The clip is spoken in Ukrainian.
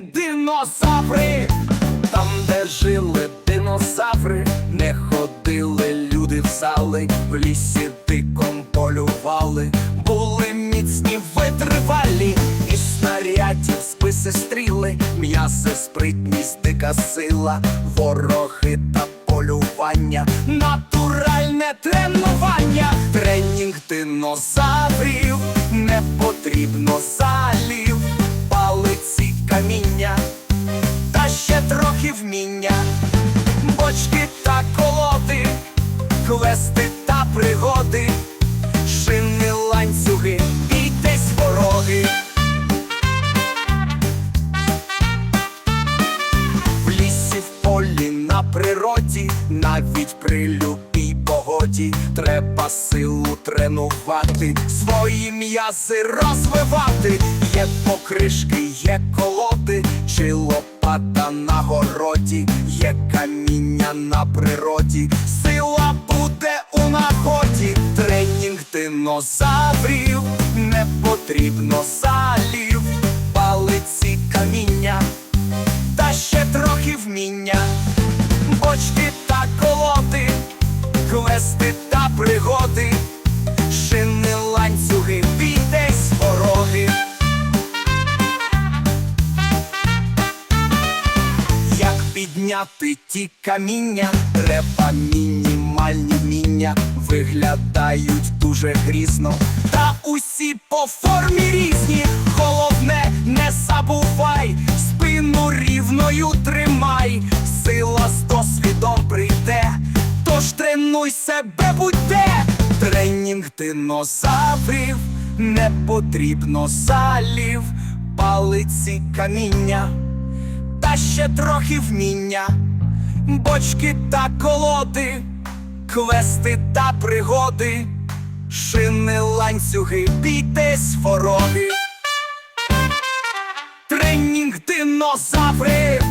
динозаври. Там, де жили динозаври, не ходили люди в зали, в лісі диком полювали, були міцні витривалі, і снарядів списи стріли, м'яси, спритність, дика сила, вороги та полювання, натуральне тренування, тренінг динозаврів, каміння та ще трохи вміння, бочки та колоди, квести та пригоди, шини ланцюги, бійтесь вороги. В лісі, в полі, на природі, навіть при любій погоді, треба силу тренувати, свої м'язи розвивати. Є покришки, є колоди, чи лопата на городі, є каміння на природі, сила буде у нагоді, тренінг динозаврів, не потрібно залів, палиці каміння та ще трохи вміння, бочки та колоди, квести та пригоди, підняти ті каміння, треба мінімальні вміння, виглядають дуже грізно, та усі по формі різні. Головне, не забувай, спину рівною тримай, сила з досвідом прийде, тож тренуй себе, будь-де. Тренінг динозаврів, не потрібно залів, палиці каміння ще трохи вміння, бочки та колоди, квести та пригоди, шини ланцюги, бійтесь вороги. Тренінг динозаврів,